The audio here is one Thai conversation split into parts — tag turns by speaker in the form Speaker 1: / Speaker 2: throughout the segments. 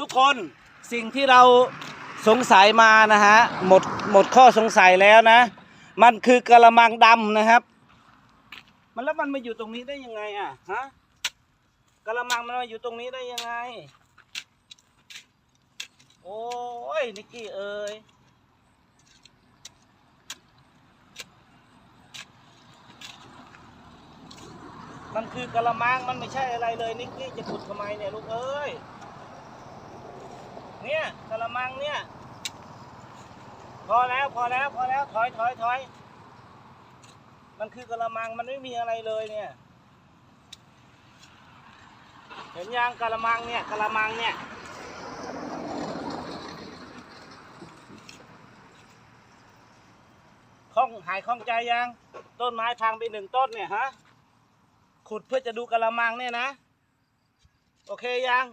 Speaker 1: ทุกคนสิ่งที่เราสงสัยมานะฮะหมดหมดข้อสงสัยแล้วนะ มันคือกระมังดำนะครับ มันแล้วมันมาอยู่ตรงนี้ได้ยังไงอะฮะกระมังมันมาอยู่ตรงนี้ได้ยังไง โอ้ยนิกกี้เอ้ยมันคือกระมังมันไม่ใช่อะไรเลยนิกกี้จะขุดทำไมเนี่ยลูกเอ้ย เนี่ยกระมังเนี่ย พอแล้วพอแล้วพอแล้วถอยถอยถอยมันคือกระมังมันไม่มีอะไรเลยเนี่ย เห็นยังกระมังเนี่ยกระมังเนี่ยข้องหายข้องใจยัง ต้นไม้พังไปหนึ่งต้นเนี่ยฮะขุดเพื่อจะดูกระมังเนี่ยนะ โอเคยัง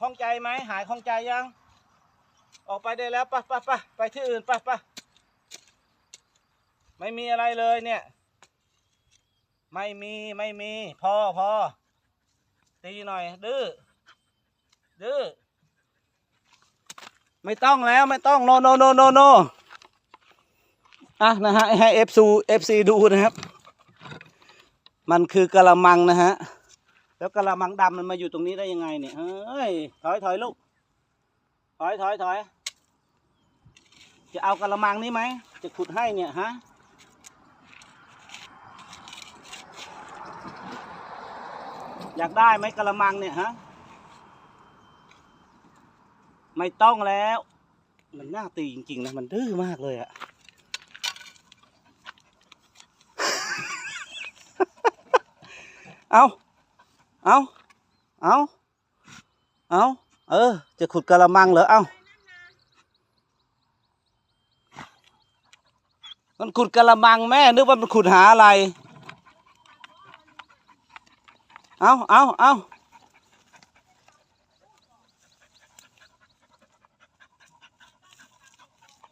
Speaker 1: ข้องใจไหมหายข้องใจยัง ออกไปได้แล้วปะปะปะไปที่อื่นปะปะไม่มีอะไรเลยเนี่ย ไม่มีไม่มี พอพอตีหน่อย ดื้อดื้อไม่ต้องแล้วไม่ต้องโนโนโนโนโนอะนะฮะให้เอฟซูเอฟซีดูนะครับ มันคือกะละมังนะฮะ แล้วกะละมังดำมันมาอยู่ตรงนี้ได้ยังไงเนี่ยเฮ้ยถอยถอยลูกถอยถอยถอยจะเอากระมังนี้ไหมจะขุดให้เนี่ยฮะอยากได้ไหมกระมังเนี่ยฮะไม่ต้องแล้ว มันน่าตีจริงๆนะมันดื้อมากเลยอะเอา เอาเอาเอาเออ จะขุดกระมังเหรอ เอามันขุดกระมังแม่ นึกว่ามันขุดหาอะไร เอาเอาเอา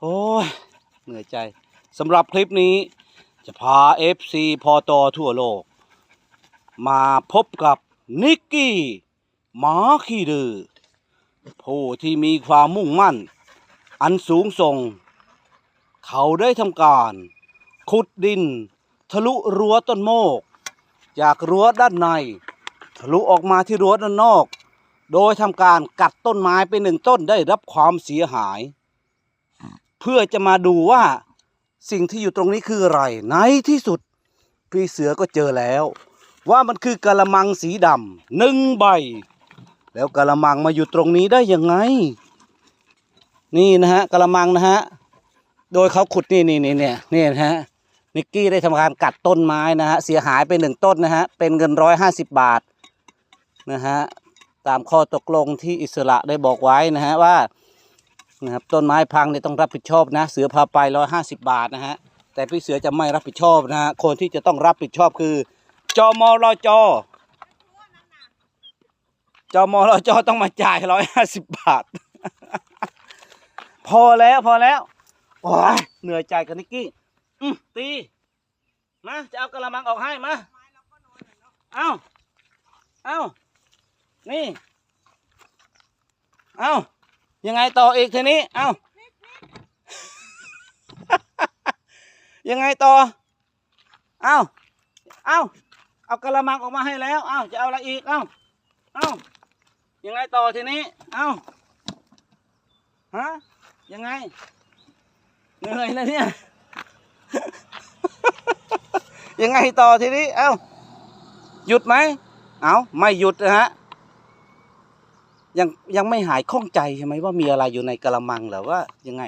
Speaker 1: โอ้ย เหนื่อยใจ สำหรับคลิปนี้ จะพา FC พอตอทั่วโลก มาพบกับ นิกกี้หมาขี้ดื้อผู้ที่มีความมุ่งมั่น อันสูงส่ง เขาได้ทำการ ขุดดิน ทะลุรั้วต้นโมก จากรั้วด้านใน ทะลุออกมาที่รั้วด้านนอก โดยทำการกัดต้นไม้ไปหนึ่งต้นได้รับความเสียหาย เพื่อจะมาดูว่าสิ่งที่อยู่ตรงนี้คืออะไร ในที่สุด พี่เสือก็เจอแล้ว ว่ามันคือกะละมังสีดำหนึ่งใบ แล้วกะละมังมาอยู่ตรงนี้ได้ยังไง นี่นะฮะกะละมังนะฮะโดยเขาขุดนี่นี่นี่เนี่ยนี่นะฮะนิกกี้ได้ทำการกัดต้นไม้นะฮะเสียหายไปหนึ่งต้นนะฮะเป็นเงินร้อยห้าสิบบาทนะฮะตามข้อตกลงที่อิสระได้บอกไว้นะฮะว่านะครับต้นไม้พังเนี่ยต้องรับผิดชอบนะ เสือพาไปร้อยห้าสิบบาทนะฮะแต่พี่เสือจะไม่รับผิดชอบนะฮะคนที่จะต้องรับผิดชอบคือ จมรจจมรจต้องมาจ่ายร้อยห้าสิบบาท พอแล้วพอแล้วโอ้ยเหนื่อยใจกับนิกกี้ตีมาจะเอากระมังออกให้มาเอาเอานี่เอายังไงต่ออีกทีนี้เอายังไงต่อเอาเอา เอากระมังออกมาให้แล้ว เอาจะเอาอะไรอีก เอาเอายังไงต่อทีนี้ เอาฮะ ยังไง เหนื่อยนะเนี่ย ยังไงต่อทีนี้ เอ้า หยุดไหม เอาไม่หยุดนะฮะ ยังยังไม่หายข้องใจใช่ไหมว่ามีอะไรอยู่ในกระมังหรือว่ายังไง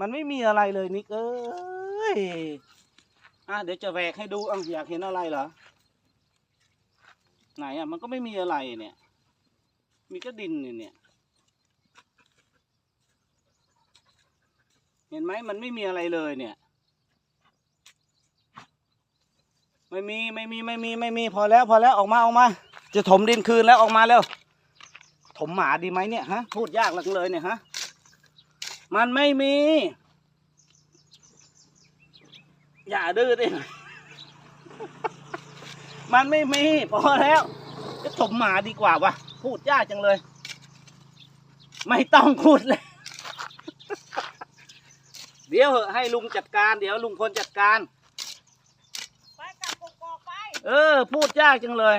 Speaker 1: มันไม่มีอะไรเลยนิกเอ้ย อะเดี๋ยวจะแหวกให้ดูอะอยากเห็นอะไรเหรอ ไหนอะ มันก็ไม่มีอะไรเนี่ย มีก็ดินเนี่ยเนี่ย เห็นไหมมันไม่มีอะไรเลยเนี่ย ไม่มีไม่มีไม่มีไม่มีพอแล้วพอแล้วออกมาออกมา จะถมดินคืนแล้วออกมาแล้วถมหมาดีไหมเนี่ยฮะ พูดยากเหลังเลยเนี่ยฮะ มันไม่มี อย่าดื้อดิมันไม่มีพอแล้วจะถมหมาดีกว่าวะพูดยากจังเลย ไม่ต้องพูดเลย เดี๋ยวเหอะให้ลุงจัดการ เดี๋ยวลุงพลจัดการ
Speaker 2: ไปกลับกกอกไป
Speaker 1: เออ พูดยากจังเลย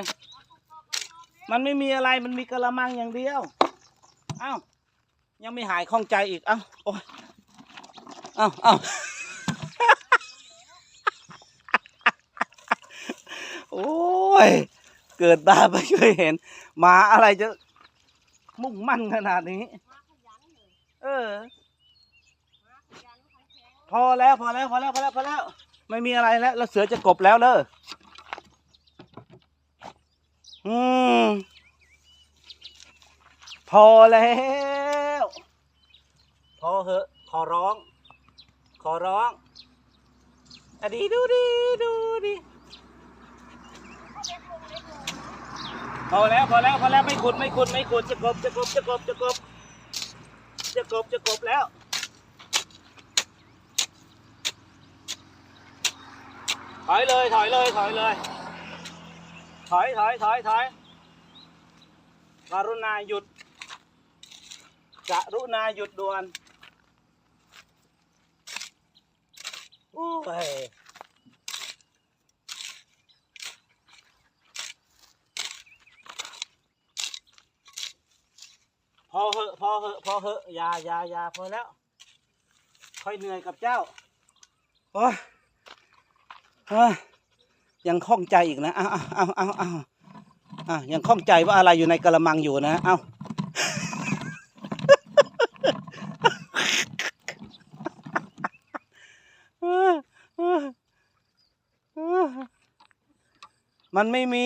Speaker 1: มันไม่มีอะไรมันมีกระมังอย่างเดียว เอ้า ยังไม่หายข้องใจอีก เอ้า โอ้ยเอ้าเอ้า โอ้ย เกิดตาไม่เคยเห็นหมาอะไรจะมุ่งมั่นขนาดนี้
Speaker 2: เอ
Speaker 1: อ พอแล้วพอแล้วพอแล้วพอแล้วพอแล้ว ไม่มีอะไรแล้วแล้วเสือจะกบแล้วเด้ออืมพอแล้ว พอเหอะขอร้อง ขอร้องอดีดูดีดูดี พอแล้วพอแล้วพอแล้วไม่ขุดไม่ขุดไม่ขุดจะกบจะกบจะกบจะกบจะกบจะกบแล้วถอยเลยถอยเลยถอยเลยถอยถอยถอยถอยกรุณาหยุดกรุณาหยุดด่วนอู้ยพอ เหอะพอเหอะพอเหอะอยาอยายาพอแล้ว ค่อยเหนื่อยกับเจ้าโอ้ยเฮ้ยยังข้องใจอีกนะเอาเอาเอาเอาเอาอะยังข้องใจว่าอะไรอยู่ในกระมังอยู่นะเอามันไม่มี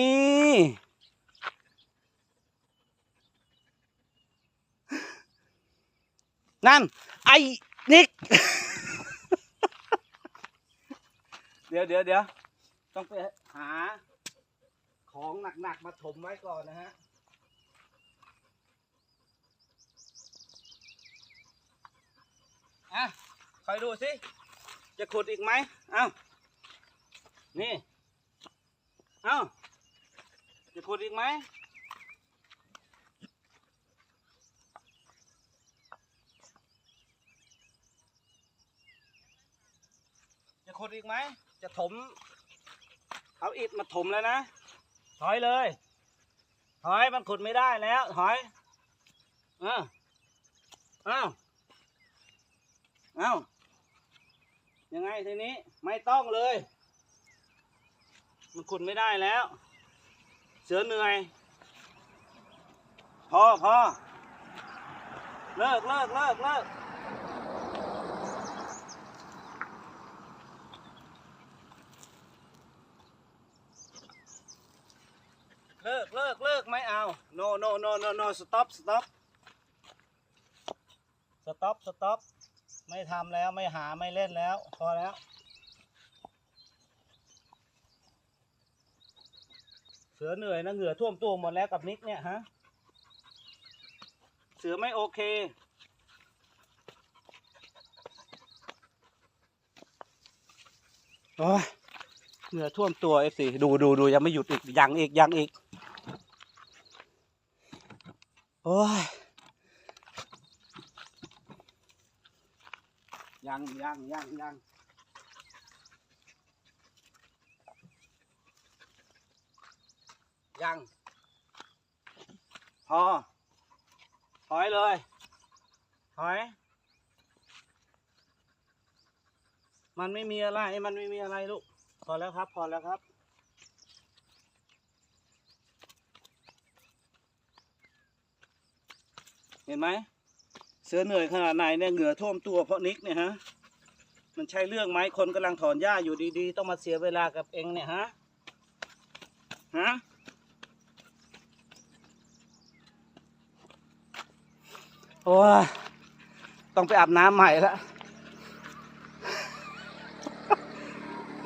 Speaker 1: นั่น ไอ้นิก เดี๋ยวเดี๋ยวเดี๋ยวต้องไปหา ของหนักๆมาถมไว้ก่อนนะฮะ อะคอยดูสิ จะขุดอีกไหมเอ้า นี่ เอ้า จะขุดอีกไหม ขุดอีกไหม จะถม เอาอิฐมาถมแล้วนะ ถอยเลย ถอยมันขุดไม่ได้แล้ว ถอยเอ้าเอ้าเอ้ายังไงทีนี้ไม่ต้องเลย มันขุดไม่ได้แล้ว เสือเหนื่อย พอพอเลิกเลิกเลิกเลิก เลิกเลิกเลิกไม่เอา no no no no no stop stop stop stop ไม่ทำแล้วไม่หาไม่เล่นแล้ว พอแล้ว เสือเหนื่อยนะเหงื่อท่วมตัวหมดแล้วกับนิกเนี่ยฮะ เสือไม่โอเคโอ้ยเหงื่อท่วมตัวเอฟซีดูดูดูยังไม่หยุดอีกยังอีกยังอีก โอ้ยยังยังยังยังยังพอถอยเลยถอย มันไม่มีอะไร มันไม่มีอะไรลูก พอแล้วครับ พอแล้วครับ เห็นไหมเสือเหนื่อยขนาดไหนเนี่ยเหงื่อท่วมตัวเพราะนิกเนี่ยฮะมันใช่เรื่องไหมคนกำลังถอนหญ้าอยู่ดีๆ ต้องมาเสียเวลากับเองเนี่ยฮะฮะโอ้ต้องไปอาบน้ำใหม่ล้ว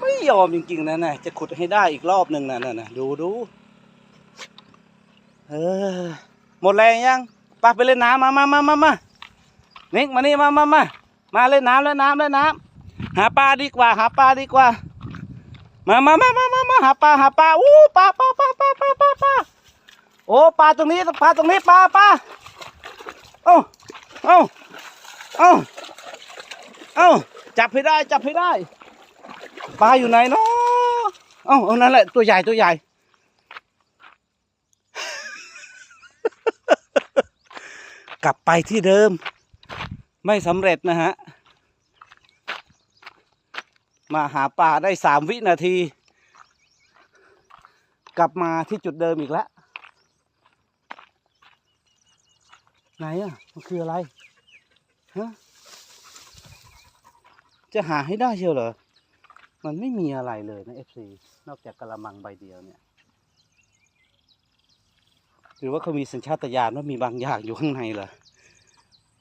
Speaker 1: ไม่ยอมจริงๆนะนะจะขุดให้ได้อีกรอบหนึ่งนะนะนะดูดูเออหมดแรงยัง ปไปเล่นน้ำมามามามามานิกมานี่มามามามาเล่นน้ำเล่นน้ำเล่นน้ำหาปลาดีกว่า หาปลาดีกว่า มามามามามามาหาปลาหาปลาอู้ปลาปลาปลาปลาปลาปลาปลาโอ้ปลาตรงนี้ปลาตรงนี้ปลาปลาเอ้าเอ้าเอ้าเอ้าจับให้ได้จับให้ได้ปลาอยู่ไหนเนาะเอ้าเอานั่นแหละตัวใหญ่ตัวใหญ่ กลับไปที่เดิม ไม่สำเร็จนะฮะ มาหาปลาได้สามวินาที กลับมาที่จุดเดิมอีกแล้ว ไหนอะ มันคืออะไร ฮะ จะหาให้ได้เชียวเหรอ มันไม่มีอะไรเลยนะ FC นอกจากกระมังใบเดียวเนี่ย รือว่าเขามีสัญชาตญาณว่ามีบางอย่างอยู่ข้างในเหรอ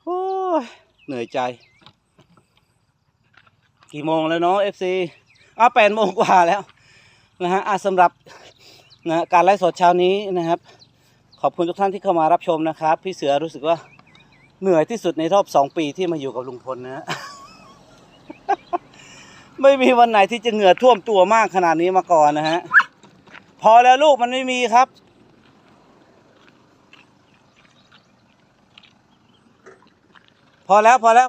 Speaker 1: โอ้ยเหนื่อยใจ กี่โมงแล้วเนาะ FC อ้าแปดโมงกว่าแล้วนะฮะอะสำหรับนะการไลฟ์สดเช้านี้นะครับ ขอบคุณทุกท่านที่เข้ามารับชมนะครับ พี่เสือรู้สึกว่าเหนื่อยที่สุดในรอบสองปีที่มาอยู่กับลุงพลนะฮะไม่มีวันไหนที่จะเหงื่อท่วมตัวมากขนาดนี้มาก่อนนะฮะพอแล้วลูกมันไม่มีครับ พอแล้วพอแล้ว